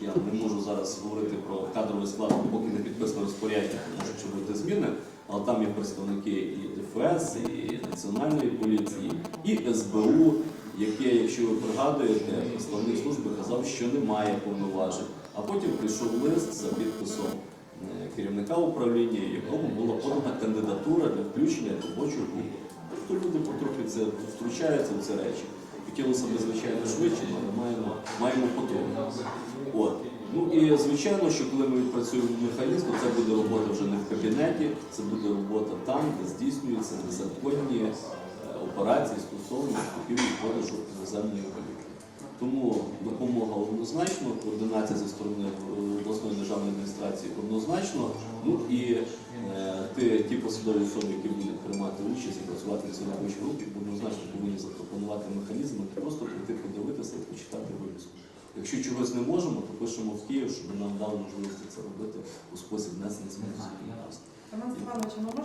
Я не можу зараз говорити про кадровий склад, поки не підписано розпорядження, можуть ще бути зміни, але там є представники і ДФС, і Національної поліції, і СБУ, яке, якщо ви пригадуєте, представник служби казав, що немає повноважень. А потім прийшов лист за підписом е, керівника управління, якому була подана кандидатура для включення в робочу групу. Тобто люди потрохи це втручаються в ці речі. Хотілося б, звичайно, швидше, але маємо, маємо потроху. От. Ну і звичайно, що коли ми відпрацюємо механізм, то це буде робота вже не в кабінеті, це буде робота там, де здійснюються незаконні е, операції стосовно купівлі продажу іноземної валюти. Тому допомога однозначно, координація зі сторони е, обласної державної адміністрації однозначно. Ну і е, ті, посадові особи, які будуть робочій групі, однозначно повинні запропонувати механізми, просто прийти подивитися і почитати виписку. Якщо чогось не можемо, то пишемо в Київ, щоб нам дали можливість це робити у спосіб внесення змін